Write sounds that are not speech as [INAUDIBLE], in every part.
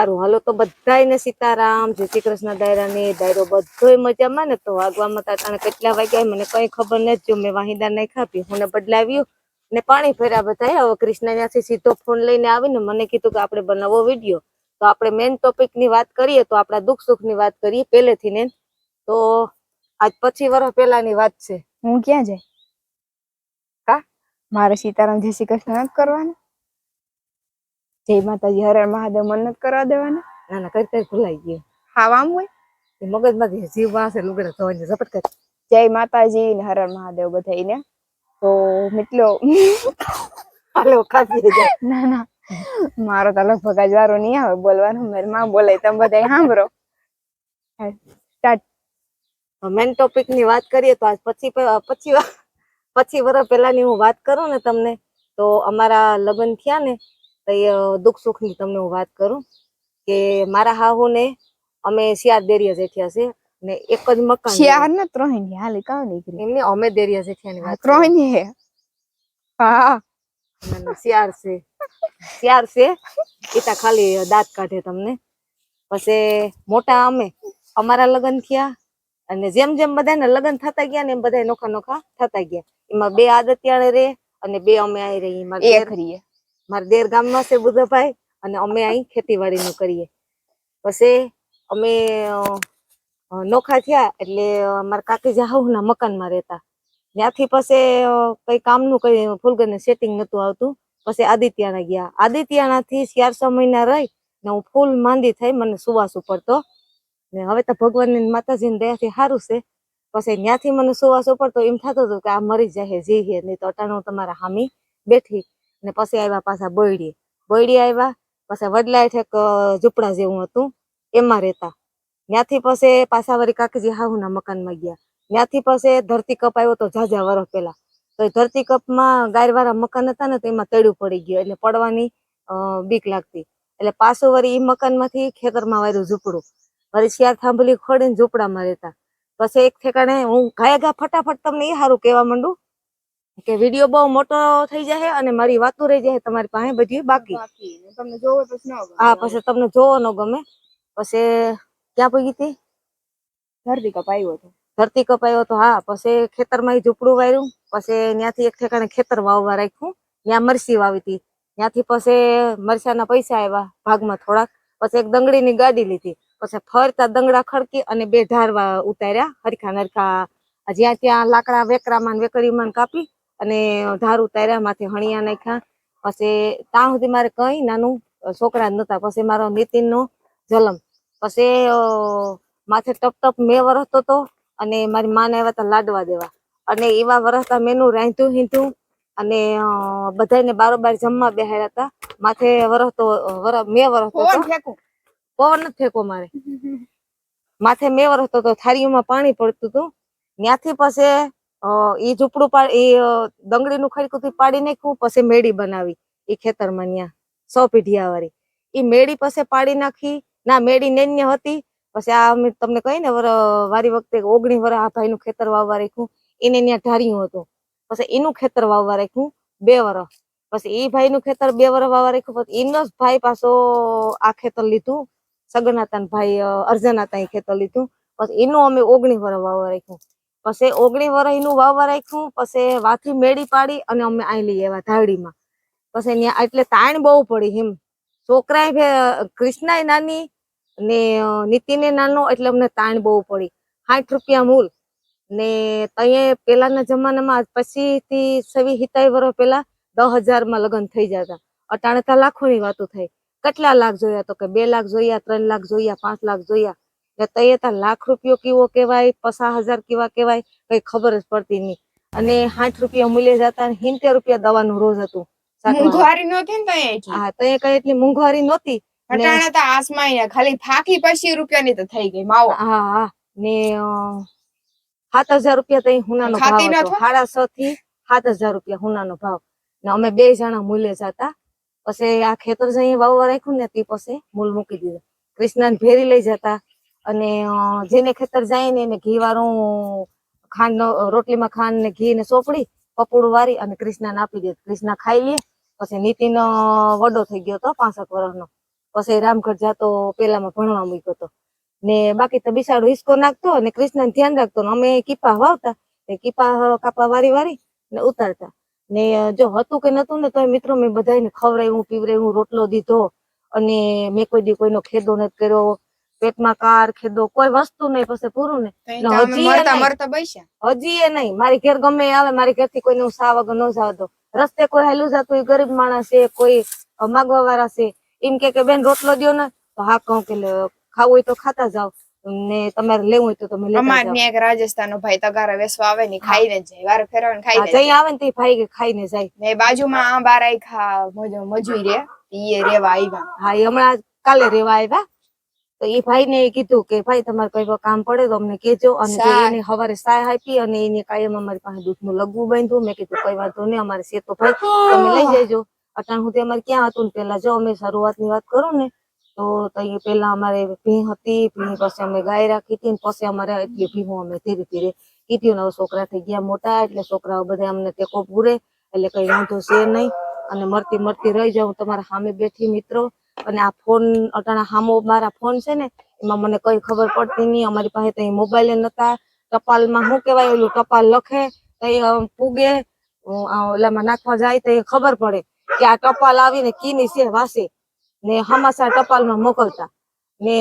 સારું હાલો તો બધાને સીતારામ જય શ્રી કૃષ્ણ દાયરાની દાયરો બધો મજામાં ને તો વાગવામાં તા તાણે કેટલા વાગ્યા મને કઈ ખબર નથી. જો મેં વાહિંદા નહીં ખાપી હું બદલાવ્યું ને પાણી ફેર્યા બધા હવે કૃષ્ણ ત્યાંથી સીધો ફોન લઈને આવીને મને કીધું કે આપણે બનાવો વીડિયો તો આપણે મેઇન ટોપિકની વાત કરીએ તો આપણા દુઃખ સુખની વાત કરીએ પહેલેથી ને. તો આજ પચીસ વર્ષ પહેલાની વાત છે. હું ક્યાં જાય? કા? મારે સીતારામ જય શ્રી કૃષ્ણ કરવાના. જય માતાજી હર હર મહાદેવ મન નથી કરવા દેવાના? ના ના કઈ કઈ ભૂલાઈ ગયું. ખાવા આમ હોય? એ મગજમાંથી જીવ વાસે લુગડા ધોઈને ઝપટ કરી. જય માતાજી ને હર મહાદેવ બધાઈને તો મિત્રો હાલો ખાપીએ ના ના. મારો તો લગભગ આજ વારો નહીં આવે બોલવાનું મેરમાં બોલાય તમે બધા સાંભળો. સ્ટાર્ટ મેન ટોપિકની વાત કરીએ તો આજ પછી પછી પછી વર્ષ પહેલાની હું વાત કરું ને તમને તો અમારા લગ્ન થયા ને દુઃખ સુખની તમને હું વાત કરું કે મારા હાહુ ને અમે શિયાર દેરિયા જેઠિયા છે ને એક જ મકાન શિયાર ને ત્રોહિણી હાલી કાં નીકળી એમની અમે દેરિયા જેઠિયા ની વાત ત્રણ હે? હા. શિયાર છે. શિયાર છે ઈતા ખાલી દાંત કાઢે તમને. પછી મોટા અમે અમારા લગ્ન થયા અને જેમ જેમ બધાને લગ્ન થતા ગયા ને એમ બધા નોખા નોખા થતા ગયા. એમાં બે આદત્યાણે રે અને બે અમે આવી રહી એમાં એક રીએ મારા દેર ગામમાં છે બુધાભાઈ અને અમે અહીં ખેતીવાડીનું કરીએ. પછી અમે નોખા થયા એટલે મારા કાકી જાહુના મકાનમાં રહેતા. ત્યાંથી પછી કંઈ કામનું કંઈ ફૂલગરને સેટિંગ નહોતું આવતું. પછી આદિત્યના ગયા. આદિત્યનાથી ચાર મહિના રહી, ને હું ફૂલ માંદી થઈ, મને સુવાસ ઉપડતો. ને હવે તો ભગવાનની માતાજીની દયાથી સારું છે. પછી ત્યાંથી મને સુવાસ ઉપડતો, એમ થતું હતું કે આ મરી જાય જી હે, નહીં તો અટાણું તમારા હામી બેઠી. ને પછી આવ્યા પાછા બોયડી બોયડી આવ્યા, પછી વડલા ઠેક ઝૂંપડા જેવું હતું. એમાં રહેતા. ત્યાંથી પછી પાછા વળી કાકીજી હાહુના મકાનમાં ગયા. ત્યાંથી પછી ધરતી કપ આવ્યો તો ઝાઝા વર્ષ પહેલા. તો એ ધરતી કપમાં ગાયરવાળા મકાન હતા ને, તો એમાં તળ્યું પડી ગયું. એટલે પડવાની બીક લાગતી. એટલે પાછું વળી એ મકાનમાંથી ખેતરમાં વાર્યું ઝૂંપડું. વળી શિયાર થાંભલી ખોડીને ઝૂંપડામાં રહેતા. પછી એક ઠેકાણે હું ઘાય ગા ફટાફટ તમને એ સારું કહેવા માંડું. કે વીડિયો બહુ મોટો થઈ જાય અને મારી વાતો રહી જાય તમારી પાસે બધી બાકી. તમને જોવો પછી હા પછી તમને જોવો ન ગમે. પછી ક્યાં પગી હતી? ધરતી કપાયો હતો. ધરતી કપાયો હતો હા. પછી ખેતરમાં ઝૂંપડું વાર્યું. પછી ત્યાંથી એક ઠેકાણે ખેતર વાવવા રાખ્યું. ત્યાં મરસી વાવી હતી. ત્યાંથી પછી મરસાના પૈસા આવ્યા ભાગમાં થોડાક. પછી એક દંગડીની ગાડી લીધી. પછી ફરતા દંગડા ખડકી અને બે ધારવા ઉતાર્યા હરખા નરખા. જ્યાં ત્યાં લાકડા વેકરામાં વેકરીમાં કાપી. અને ધારું ઉતાર્યા માથે હણિયા નાખ્યા. પછી ત્યાં સુધી મારે કઈ નાનું છોકરા જ નતા. પછી મારો નીતિનનો જલમ પછી માથે ટપ ટપ મેં વરસતો તો અને મારી માને આવ્યા હતા લાડવા દેવા. અને એવા વરસતા મેનું રાંધ્યું હીધું અને બધાને બારોબાર જમવા બેહાડ્યા હતા માથે વરસતો વર મેં વરસતો હતો પવન જ ફેંકો મારે? માથે મેં વરસતો તો થાળીઓમાં પાણી પડતું હતું ત્યાંથી પછી ઈ ઝૂંપડું પાડ એ દંગડીનું ખડકું પાડી નાખ્યું, પછી મેળી બનાવી એ ખેતરમાં ત્યાં સો પીઢિયા વાળી. એ મેડી પછી પાડી નાખી, ના, મેળી નેન્ય હતી, પછી આ અમે તમને કહી ને, વર વારી વખતે ઓગણી વર આ ભાઈનું ખેતર વાવવા રાખ્યું, એને ત્યાં ઢાર્યું હતું. પછી એનું ખેતર વાવવા રાખ્યું, બે વરસ પછી એ ભાઈનું ખેતર બે વર વાવવા રાખ્યું, પછી એનો જ ભાઈ પાછો આ ખેતર લીધું સગનાતા ભાઈ અર્જનાતા ખેતર લીધું, પછી એનું અમે ઓગણી વરસ વાવવા રાખ્યું. પછી ઓગણી વરસનું વાવવા રાખ્યું, પછી વાથી મેળી પાડી અને અમે અહીં લઈ આવ્યા ધાડીમાં પછી ત્યાં એટલે તાણ બહુ પડી એમ. છોકરાએ કૃષ્ણાએ નાની ને નીતિને નાનો એટલે અમને તાણ બહુ પડી. સાઠ રૂપિયા મૂલ. ને ત્યાં પેલાના જમાનામાં પછી થી સવી હિતાઈ વર્ષ પેલા દસ હજારમાં લગ્ન થઈ જતા. અટાણે તો લાખોની વાતો થઈ. કેટલા લાખ જોયા તો કે બે લાખ જોયા, ત્રણ લાખ જોયા, પાંચ લાખ જોયા. એટલે તઈએ તો લાખ રૂપિયો કેવો કહેવાય પચાસ હજાર કેવા કહેવાય કઈ ખબર જ પડતી નહીં અને સાઠ રૂપિયા મૂલ્ય જતા સિત્તેર રૂપિયા દવાનું રોજ હતું. મોંઘવારી નહોતી ને હા તો કઈ એટલી મોંઘવારી નહોતી. ને- તો આસમાઈ ખાલી ફાકી પછી રૂપિયાની તો થઈ ગઈ માવો. હા હા. ને સાત હજાર રૂપિયા તો હુનાનો ભાવ સાડા છ થી સાત હજાર રૂપિયા હુનાનો ભાવ. ને અમે બે જણા મૂલ્ય જતા. પછી આ ખેતર જઈ વાવવા રાખ્યું ને તે પછી મૂલ મૂકી દીધું. કૃષ્ણાને ભેરી લઈ જતા. અને જેને ખેતર જાય ને એને ઘી વાળું ખાંડ રોટલીમાં ખાંડ ને ઘી ને સોપડી, પપોડું વારી અને કૃષ્ણાને આપી દે. કૃષ્ણા ખાઈ લે, પછી નીતિન વડો થઈ ગયો હતો પાંસઠ વર્ષનો. પછી રામગઢ જાતો પેલામાં ભણવા મૂક્યો હતો ને બાકી તો બિસાડો હિસકો નાખતો અને કૃષ્ણ ધ્યાન રાખતો ને અમે કીપા વાવતા, ને કીપા કાપા વારી વારી ને ઉતારતા. ને જો હતું કે નતું ને તો મિત્રો મેં બધાને ખવડાવ્યું, પીવડાવ્યું, રોટલો દીધો અને મેં કોઈ દી કોઈનો ખેદો નથી કર્યો. પેટમાં કાર ખેદો કોઈ વસ્તુ નહીં પછી પૂરું ને. હજી એ નહીં. એ મારી ઘેર ગમે આવે મારી ઘેરથી કોઈને હું સા વગર ન જાવ દો રસ્તે કોઈ હેલું જતું હોય ગરીબ માણસ છે કોઈ માગવા વાળા છે. એમ કે કે બેન રોટલો દો ને. તો હા કહું કે ખાવું હોય તો ખાતા જાવ ને તમારે લેવું હોય તો તમે લેતા અમાર એક રાજસ્થાન ભાઈ તગારા વેસવા આવે ને ખાઈને જાય. વારે ફેરવાને જઈ જાય. આવે ને તે ભાઈ કે ખાઈને જાય. ને બાજુમાં આ બાર ખા મજૂરી રે ઈ રેવા આવ્યા. હા એ હમણાં કાલે રેવા આવ્યા. તો એ ભાઈ ને કીધું કે ભાઈ તમારે કઈ કામ પડે તો અમને કેજો અને. એને હવારે સાય આપી અને એને કાયમ અમારી પાસે દૂધનું લગવું બાંધ્યું. મેં કીધું કઈ વાંધો નહીં અમારે છે ભાઈ તમે લઈ જજો. અટાણ સુધી અમારે ક્યાં હતું ને પેલા જો અમે શરૂઆતની વાત કરું ને તો તઈ પેલા અમારે ભીં હતી ભીં પછી અમે ગાય રાખી હતી પછી અમારે એટલી ભીહું અમે ધીરે ધીરે કીધું ને છોકરા થઈ ગયા મોટા એટલે છોકરાઓ બધા અમને ટેકો પૂરે એટલે કઈ વાંધો છે નહીં. અને મરતી મરતી રહી જાઉં તમારા સામે બેઠી મિત્રો. અને આ ફોન, અટાણા હામો મારા ફોન છે ને, એમાં મને કઈ ખબર પડતી નહીં. અમારી પાસે તો મોબાઈલ નતા. ટપાલમાં શું કહેવાય? ઓલું ટપાલ લખે, તો એ પૂગે. ઓલામાં નાખવા જાય તો એ ખબર પડે કે આ ટપાલ આવીને કીની છે વાસે. ને હમાસા ટપાલમાં મોકલતા. ને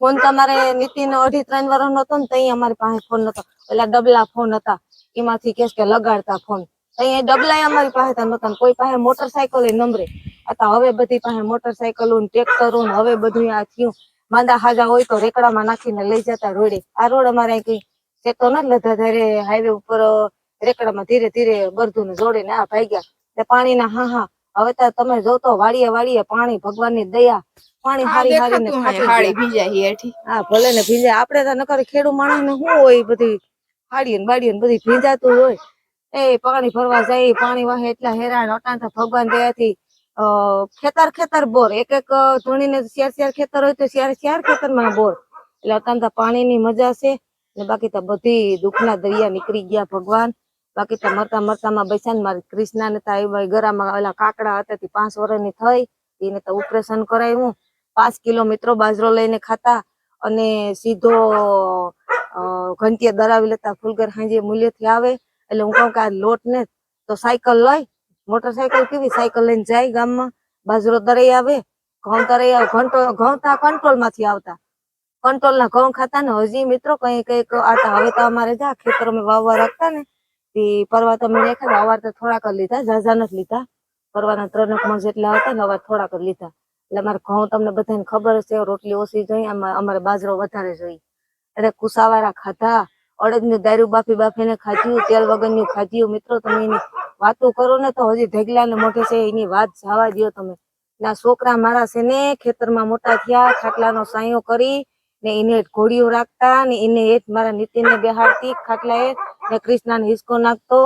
ફોન તમારે નીતિન અઢી ત્રણ વર્ષનો હતો ને તઈ અમારી પાસે ફોન નતો. પેલા ડબલા ફોન હતા. એમાંથી કેસ કે લગાડતા ફોન. અહીંયા ડબલા અમારી પાસે નતા કોઈ પાસે મોટરસાયકલ નંબરે. હતા હવે બધી પાસે મોટરસાયકલો ટ્રેક્ટરો હવે બધું આ થયું. માંદા હાજા હોય તો રેકડામાં નાખીને લઈ જતા રોડે. આ રોડ અમારે કઈ સેતો નથી લીધા ત્યારે હાઈવે ઉપર રેકડામાં ધીરે ધીરે બરધું ને જોડીને આ ભાગ્યા. તે પાણીના હા હા હવે તો તમે જોતો વાળીએ વાળીએ પાણી ભગવાનની દયા. પાણી આ હારી ને હાડી ભીજાય હેઠી. હા ભલે ને ભીજાય. આપડે તો નકર ખેડૂ માણસ ને શું હોય બધી હાડીએ ને બાડીએ ને બધી ભીંજાતું હોય. એ પાણી ભરવા જાય પાણી વાહે એટલા હેરાન અટાણ ભગવાન દયાથી ખેતર ખેતર બોર. એક એક ધૂણીને શેર શેર ખેતર હોય તો શેર શેર ખેતરમાં બોર. એટલે અટાણ તો પાણીની મજા છે. ને બાકી તો બધી દુઃખના દરિયા નીકળી ગયા ભગવાન. બાકી તો મરતા મરતામાં બેસા ને મારી કૃષ્ણા ને તા ગરામાં કાકડા હતા, તે પાંચ વર્ષની થઈ. એને તો ઓપરેશન કરાવ્યું. પાંચ કિલો મિત્રો બાજરો લઈને ખાતા અને સીધો ઘંટીએ દરાવી લેતા. ફૂલગર હાંજે મૂલ્યથી આવે. એટલે હું કહું કે લોટ ને તો સાયકલ લઈ મોટરસાયકલ કેવી? સાયકલ લઈને જાય ગામમાં? બાજરો દરાઈ આવે, ઘઉં દરાઈ આવે, ઘંટો ઘઉં તા કંટ્રોલમાંથી આવતા. કંટ્રોલ ના ઘઉં ખાતા ને હજી મિત્રો કઈ કંઈક આતા હવે તો અમારે જા ખેતરો અમે વાવવા રાખતા ને. તે પરવા તો મેં દેખા અવાર તો થોડાક જ લીધા, ઝાઝા નથી લીધા. પરવાના ત્રણક મણ જેટલા હતા ને અવાર થોડાક જ લીધા. એટલે અમારે ઘઉં તમને બધાને ખબર છે, રોટલી ઓછી જોઈએ અમારે બાજરો વધારે જોઈએ એટલે કુસાવાળા ખાધા અડદનું દારૂ બાફી બાફીને ખાધ્યું તેલ વગરનું ખાધ્યું મિત્રો તમે એની વાતો કરો ને તો હજી ઢગલા ને મોઢે છે એની વાત જવા દો તમે. ના છોકરા મારા છે ને ખેતરમાં મોટા થયા ખાટલાનો સાયો કરી ને એને ઘોડીઓ રાખતા ને એને એ જ મારા નીતિને બેહાડતી ખાટલા એ ને કૃષ્ણાને હિસકો નાખતો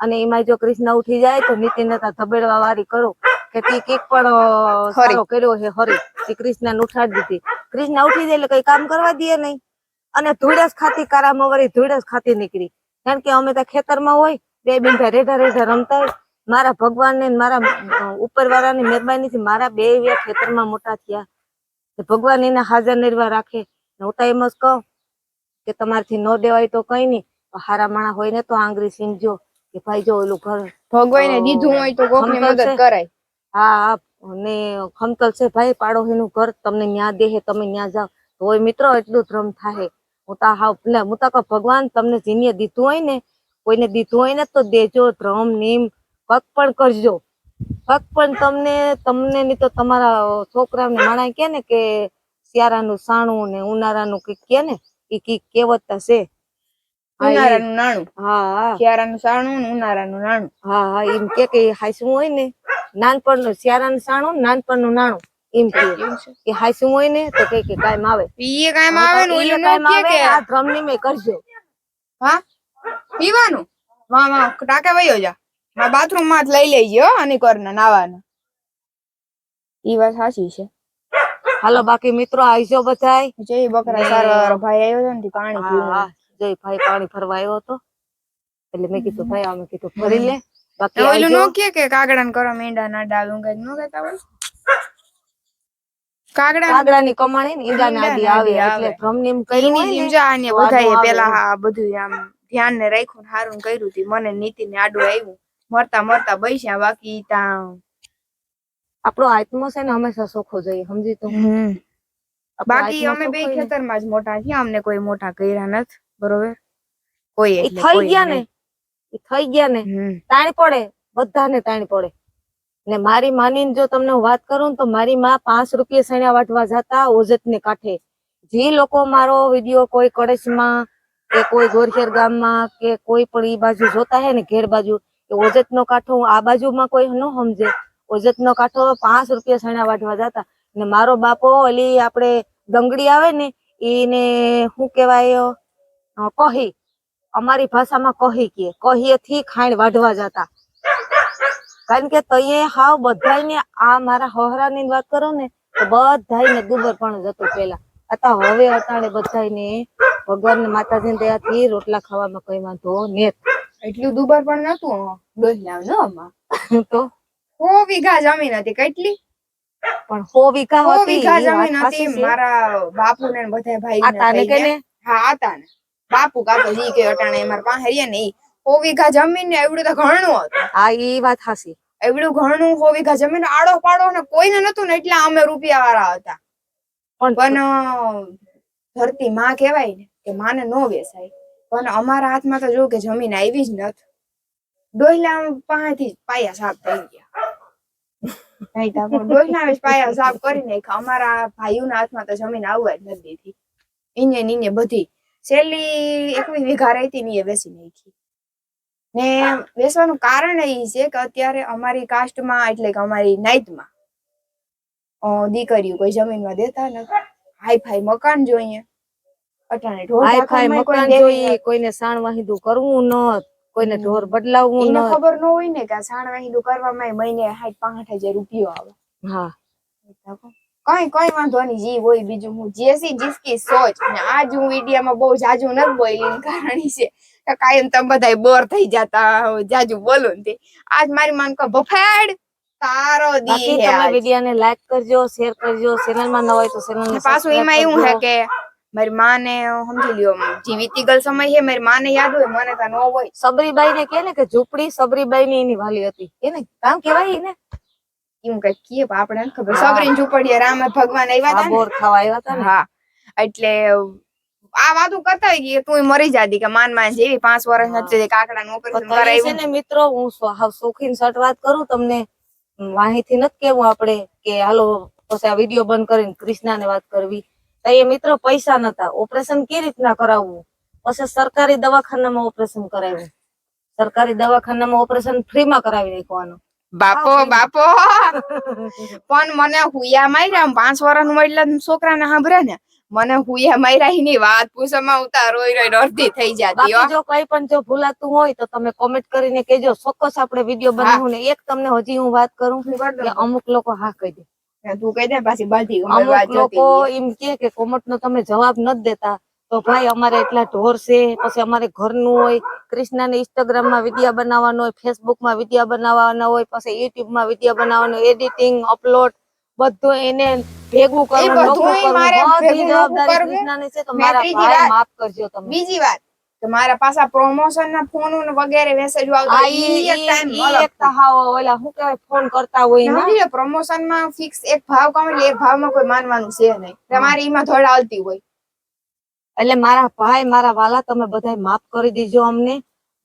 અને એમાં જો કૃષ્ણ ઉઠી જાય તો નીતિને ધબેડવા વારી કરો કે તી કંઈક પણ સારો કર્યો છે હરી. તે કૃષ્ણને ઉઠાડી દીધી. કૃષ્ણ ઉઠી જાય એટલે કઈ કામ કરવા દે નહીં. અને ધૂળસ ખાતી કારામાં વળી ધૂળસ ખાતી નીકળી. કારણ કે અમે તો ખેતરમાં હોય બે બિંધા રેઢા રેઢા રમતા હોય. મારા ભગવાન ને મારા ઉપર વાળાની મહેરબાની થી મારા બે ખેતર ખેતરમાં મોટા થયા. ભગવાન એને હાજર નિર્વાહ રાખે. હું તો એમ જ કહું કે તમારથી ન દેવાય તો કઈ નહીં. હારા માણા હોય ને તો આંગળી સીમજો કે ભાઈ જો ઓલું ઘર ભગવાને દીધું હોય તો કોકની મદદ કરાય. હા ને ખમતલ છે ભાઈ પાડોશીનું ઘર તમને ન્યા દેહે તમે ન્યા જાઓ. તો હોય મિત્રો એટલું ધ્રમ થાય. હું તો હાવ એટલે હું તો ભગવાન તમને જેને દીધું હોય ને કોઈને દીધું હોય ને તો દેજો ધ્રમ નીમ કક પણ કરજો. કક પણ તમને તમને ની તો તમારા છોકરાને માણા કે ને કે શિયાળાનું સાણું ને ઉનાળાનું કંઈક કે ને એ કંઈક કહેવત છે નું ઉનાળાનું નાણું? હા હા. શિયાળાનું સાણું ને ઉનાળાનું નાણું? હા હા એમ કે હાસવું હોય ને નાનપણનું શિયાળાનું સાણું નાનપણનું નાણું. એમ કે કે હાસવું હોય ને તો કઈ કે કાયમ આવે ઈ કાયમ આવે ને ઓલું કાયમ કે કે? આ ધ્રમની મેં કરજો. હા? પીવાનું? વાહ વાહ ટાકે વયો જા. બાથરૂમમાં જ લઈ લેજે હો ને કરના નાવાના. ઈ વાત સાચી છે. હાલો બાકી મિત્રો આવજો બધાય? જય બકરા ને- ભાઈ આવ્યો છે ને પાણી હા, પીવું. જય ભાઈ પાણી ભરવા આવ્યો હતો. એટલે મેં કીધું ભાઈ અમે કીધું ભરી લે. બાકી ઓલું. નો કે કે કાગડા ને કરો મેંડા ના ડાલું કઈ નો કહેતા હોય? કાગડા કાગડાની કમાણી ને ઈંડાને આડી આવે એટલે આવે. ભ્રમની એમ કર્યું હોય ને, આને બધાએ પેલા આ બધું આમ ધ્યાન ને રાખ્યું હારું કર્યું તી. મને નીતિ ને આડું આવ્યું મરતા મરતા બૈસ્યા બાકી ત્યાં આપણો આત્મો છે ને હંમેશા સોખો જોઈએ સમજી તો? બાકી અમે બે ખેતરમાં જ મોટા થયા અમને કોઈ મોટા કર્યા નથી બરોબર? કોઈ થઈ ગયા ને થઈ ગયા ને. તાણી પડે બધાને તાણી પડે. ને મારી માની જો તમને વાત કરું તો મારી માં પાંચ રૂપિયા સણ્યા વાટવા જતા ઓજત ને કાંઠે. જે લોકો મારો વીડિયો કોઈ કળશમાં કે કોઈ ગોરખેર ગામમાં કે કોઈ પણ ઈ બાજુ જોતા હે ને ઘેર બાજુ કે ઓજત નો કાંઠો આ બાજુમાં કોઈ ન સમજે. ઓજત નો કાંઠો પાંચ રૂપિયા સણ્યા વાટવા જતા. ને મારો બાપો ઓલી આપણે દંગડી આવે ને એને શું કહેવાય કહી. અમારી ભાષામાં કહી કે કહીએ થી ખાંડ વાઢવા જતા. કારણ કે તઈએ હાવ બધાયને આ મારા હહરાની વાત કરો ને તો બધાયને દુબર પણ જતું પેલા. અતા હવે અટાણે બધાયને ભગવાન ને માતાજી દયાથી રોટલા ખાવામાં કઈ વાંધો ને એટલું દુબર પણ નતું ડોહલા ન આમાં? [LAUGHS] તો? સો વીઘા જમીન હતી કેટલી? પણ સો વીઘા હતી વીઘા જમીન હતી મારા બાપુ ને બધા ભાઈ હતા ને? હા હતા ને બાપુ કાતો જી કે અટાણે મારા પાસે રહ્યા ને ઈ. સો વીઘા જમીન ને એવડું તો ઘણું હતું. હા એ વાત હાસી એવડું ઘણું સો વીઘા જમીન આડો પાડો ને કોઈને નતું ને એટલે અમે રૂપિયા વાળા હતા. પણ ધરતી માં કહેવાય ને કે માને નો વેસાય. પણ અમારા હાથમાં તો જો કે જમીન આવી જ નથી ડોહલા પાસેથી પાયા સાફ થઈ ગયા. ડોહલા પાયા સાફ કરી નાખ્યા. અમારા ભાઈઓના હાથમાં તો જમીન આવવા જ નથી દીધી. ઇને બધી છેલ્લી એકવીસ વીઘા રહેતી ને એ વેચી નાખી. ને બેસવાનું કારણ એ છે કે અત્યારે અમારી કાસ્ટમાં એટલે કે અમારી નાઈટમાં દીકરીઓ કોઈ જમીનમાં દેતા નથી. હાઈ ફાઈ મકાન જોઈએ. અટાણે ઢોર હાઈ ફાઈ મકાન જોઈએ કોઈને સાણ વાહિદું કરવું ન કોઈને ઢોર બદલાવવું ન ખબર ન હોય ને કે સાણ સાણવાહીનું કરવામાં મહિને હાઈટ પાંઠ હજાર રૂપિયો આવે. હા. કઈ કઈ વાંધો નહીં જી હોય બીજું હું જેસી જીસકી સોચ. અને આજ હું વિડીયામાં બહુ જાજુ નથી બોલી એનું કારણ છે કાયમ તમે બધા બોર થઈ જતા જાજુ બોલો ને આજ મારી માન કો બફેડ તારો દી હે તમે આજ. ને લાઈક કરજો શેર કરજો ચેનલમાં ન હોય તો ચેનલ ને પાછું એમાં એવું હે કે મારી માને સમજી લ્યો જે વીતી ગયેલ સમય હે મારી માને યાદ હોય મને તો ન હોય. સબરીબાઈ ને કે ને કે ઝૂંપડી સબરીબાઈ ની એની વાલી હતી. કે ને કામ કેવાય ને એવું કઈ કીએ પણ આપણે ખબર? સબરીન ઝૂંપડીએ રામ ભગવાન આવ્યા હતા બોર ખાવા આવ્યા હતા હા. એટલે આ વાતું કરતા હોય કે તું મરી જાતી કે માન માન જેવી પાંચ વર્ષ નથી કાકડા નું ઓપરેશન કરાવ્યું ને મિત્રો હું સો- હાવ શોખીન શર્ટ વાત કરું તમને માહિતી નથી કેવું આપણે કે હાલો પછી આ વીડિયો બંધ કરીને ક્રિષ્ના ને વાત કરવી. તો એ મિત્રો પૈસા નતા ઓપરેશન કેવી રીતના કરાવવું? પછી સરકારી દવાખાનામાં ઓપરેશન કરાવ્યું. સરકારી દવાખાનામાં ઓપરેશન ફ્રી માં કરાવી નાખવાનું. બાપો બાપો! પણ મને હુયા માર્યા પાંચ વર્ષનું એટલે છોકરાને સાંભળે ને મને હુયા માર્યા ની વાત પૂછવામાં ઉતા રોઈ રોઈ અડધી થઈ જતી હો. જો કઈ પણ જો ભૂલાતું હોય તો તમે કોમેન્ટ કરીને કેજો ચોક્કસ આપણે વીડિયો બનાવું ને એક તમને હજી હું વાત કરું કે અમુક લોકો હા કહી દે. તું કહી દે પાછી બધી અમુક લોકો એમ કે કે કોમેન્ટ નો તમે જવાબ નથી દેતા. તો ભાઈ અમારે એટલા ઢોર છે પછી અમારે ઘરનું હોય કૃષ્ણા ને ઇન્સ્ટાગ્રામમાં વીડિયો બનાવવાનો હોય ફેસબુકમાં વીડિયો બનાવવાનો હોય પછી યુટ્યુબમાં વીડિયો બનાવવાનો એડિટિંગ અપલોડ બધું એને ભેગું કરવું. જવાબદારી છે તો મારા ભાઈ માફ કરજો તમે. બીજી વાત. મારા પાછા પ્રમોશન ના ફોન વગેરે મેસેજ આવતા એક હાવ ઓલા શું કહેવાય ફોન કરતા હોય ને પ્રમોશનમાં ફિક્સ એક ભાવ એટલે એક ભાવમાં કોઈ માનવાનું છે નહીં. તમારે એમાં થોડા આવતી હોય. એટલે મારા ભાઈ મારા વાલા તમે બધા માફ કરી દીજો અમને.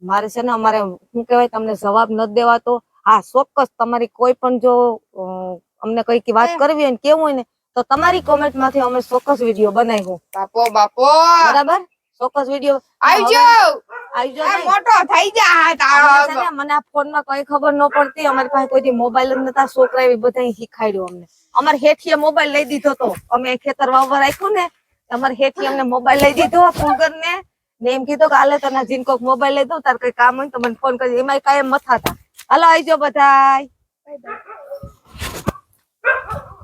મારે છે ને અમારે શું કહેવાય તમને જવાબ નથી દેવાતો. હા ચોક્કસ તમારી કોઈ પણ જો અમને કઈ વાત કરવી હોય ને કેવું હોય ને તો તમારી કોમેન્ટમાંથી અમે ચોક્કસ વીડિયો બનાવ્યો. બાપો બાપો. બરાબર? ચોક્કસ વીડિયો આવજો. આવજો મોટો થઈ જા તારો. મને આ ફોનમાં કઈ ખબર ન પડતી. અમારી પાસે કોઈ મોબાઈલ જ નતા છોકરા એ બધા શીખાડ્યું અમને. અમારે હેઠીએ મોબાઈલ લઈ દીધો તો. અમે ખેતર વાવવા રાખ્યું ને અમારે હેઠી અમને મોબાઈલ લઈ દીધો ફુગર ને ને એમ કીધું કે હાલે તને જીન કોક મોબાઈલ લઈ દઉં તાર કઈ કામ હોય તો મને ફોન કરી એમાં કાયમ મથા હતા હાલો આવજો બધા bye bye. Ha ha ha!